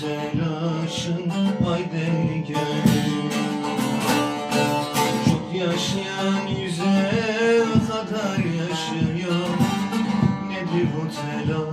telaşın vay deli gönül Çok yaşayan yüze kadar yaşıyor. Nedir bu telaş